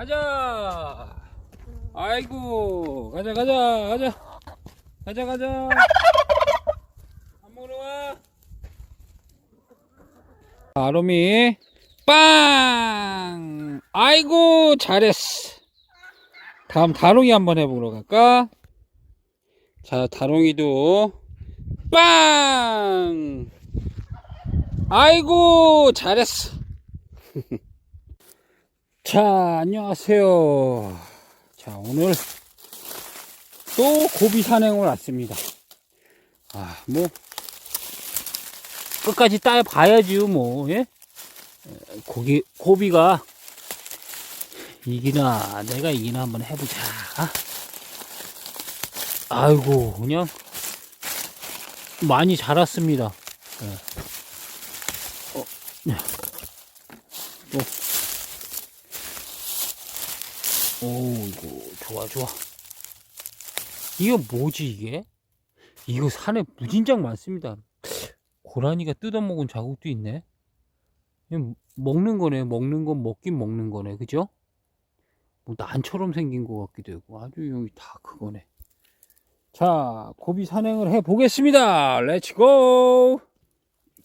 가자. 아이고, 가자, 가자, 가자. 가자, 가자. 밥 먹으러 와. 아롬이, 빵! 아이고, 잘했어. 다음 다롱이 한번 해보러 갈까? 자, 다롱이도, 빵! 아이고, 잘했어. 자, 안녕하세요. 자, 오늘 또 고비 산행을 왔습니다. 아, 뭐, 끝까지 따 봐야지요, 뭐, 예? 에, 고기, 고비가 이기나, 내가 이기나 한번 해보자. 아이고, 그냥 많이 자랐습니다. 예. 어, 네. 또. 오, 이거, 좋아, 좋아. 이거 뭐지, 이게? 이거 산에 무진장 많습니다. 고라니가 뜯어먹은 자국도 있네. 먹는 거네, 먹는 건 먹긴 먹는 거네, 그죠? 뭐 난처럼 생긴 것 같기도 하고, 아주 여기 다 그거네. 자, 고비 산행을 해 보겠습니다. 렛츠고!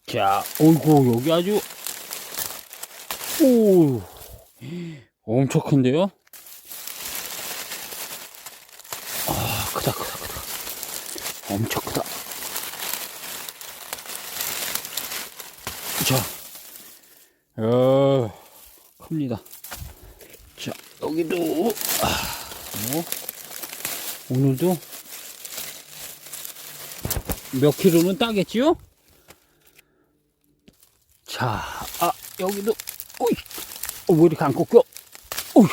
자, 어이구, 여기 아주, 오, 엄청 큰데요? 아, 크다, 크다, 크다. 엄청 크다. 자, 어, 큽니다. 자, 여기도, 아, 뭐, 오늘도 몇 킬로는 따겠지요? 자, 아, 여기도, 오이, 어, 왜 이렇게 안 꺾여? 오이,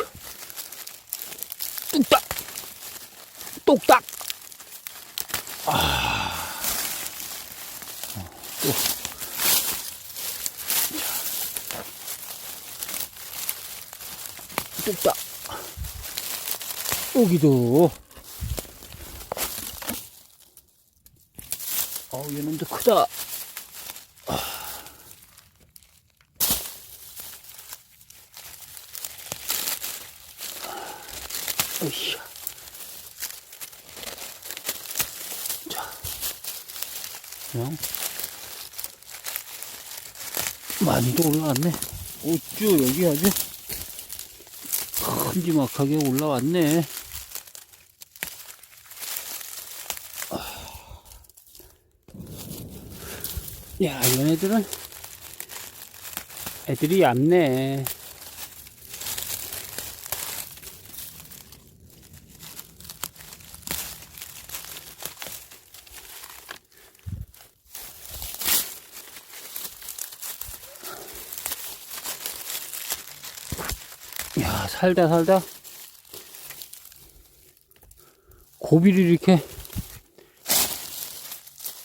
뚝딱, 똑딱. 아, 어, 또. 자, 뚝딱. 여기도. 어, 얘는 더 크다. 으쌰. 자, 그냥 많이도 올라왔네. 어쭈 여기 아주 큼지막하게 올라왔네. 야, 얘네들은 애들이 얇네. 야, 살다 살다 고비를 이렇게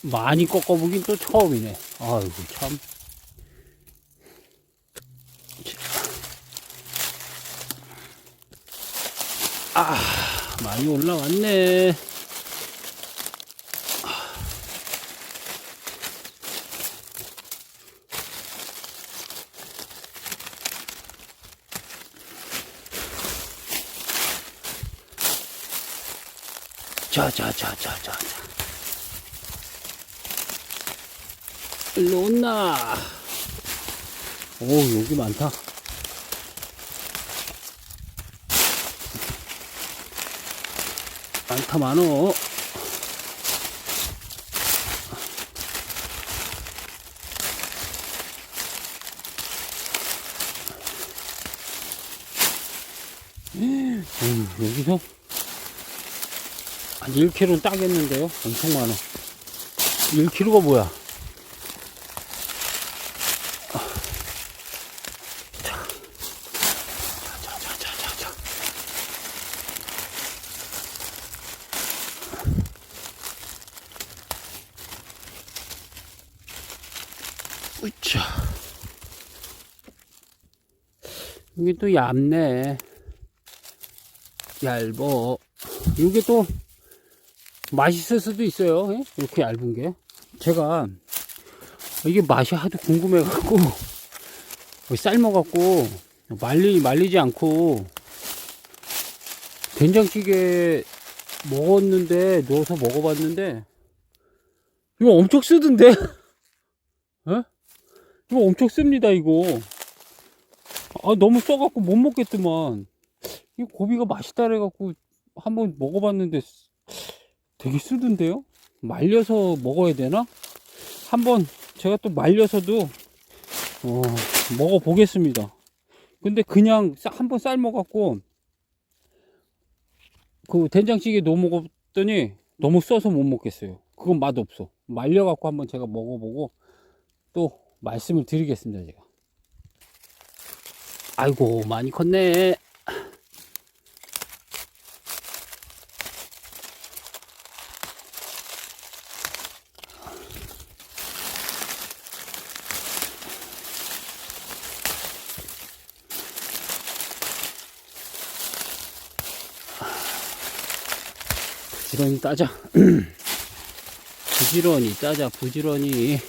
많이 꺾어보긴 또 처음이네. 아이고, 참. 아, 많이 올라왔네. 자, 자, 자, 자, 자, 자. 일로 온나. 오, 여기 많다. 많다, 많어. 음, 여기서 한 1kg 따겠는데요? 엄청 많아. 1kg가 뭐야? 으쌰. 이게 또 얇네. 얇어. 이게 또 맛있을 수도 있어요. 예? 이렇게 얇은 게. 제가 이게 맛이 하도 궁금해갖고 삶아갖고 말리 말리지 않고 된장찌개 먹었는데 넣어서 먹어봤는데 이거 엄청 쓰던데? 어? 이거 엄청 씁니다 이거 아 너무 써갖고 못 먹겠더만 이 고비가 맛있다 그래갖고 한번 먹어봤는데 되게 쓰던데요? 말려서 먹어야 되나? 한번 제가 또 말려서도 어, 먹어 보겠습니다 근데 그냥 싸- 한번 삶아 갖고 그 된장찌개 넣어 먹었더니 너무 써서 못 먹겠어요. 그건 맛 없어. 말려 갖고 한번 제가 먹어보고 또 말씀을 드리겠습니다, 제가. 아이고, 많이 컸네. 부지런히 따자. 부지런히 따자, 부지런히.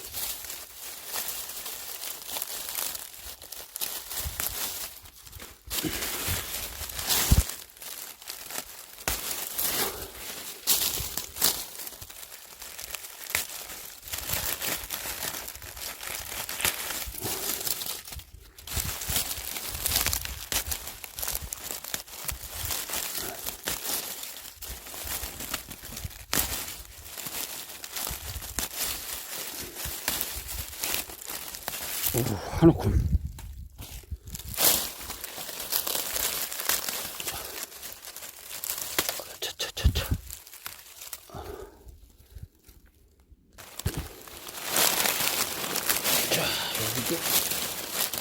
오, 하나 곰. 차차차차. 자, 여기도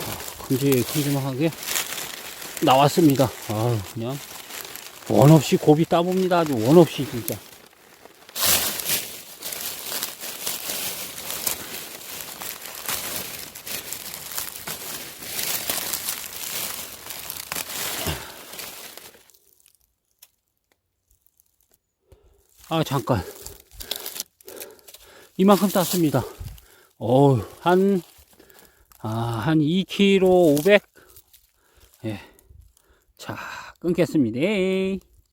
어, 큼직큼직하게 나왔습니다. 아, 그냥 원 없이 고비 따봅니다. 아주 원 없이 진짜. 아, 잠깐. 이만큼 땄습니다. 어우, 한, 아, 한 2kg 500. 예. 자, 끊겠습니다.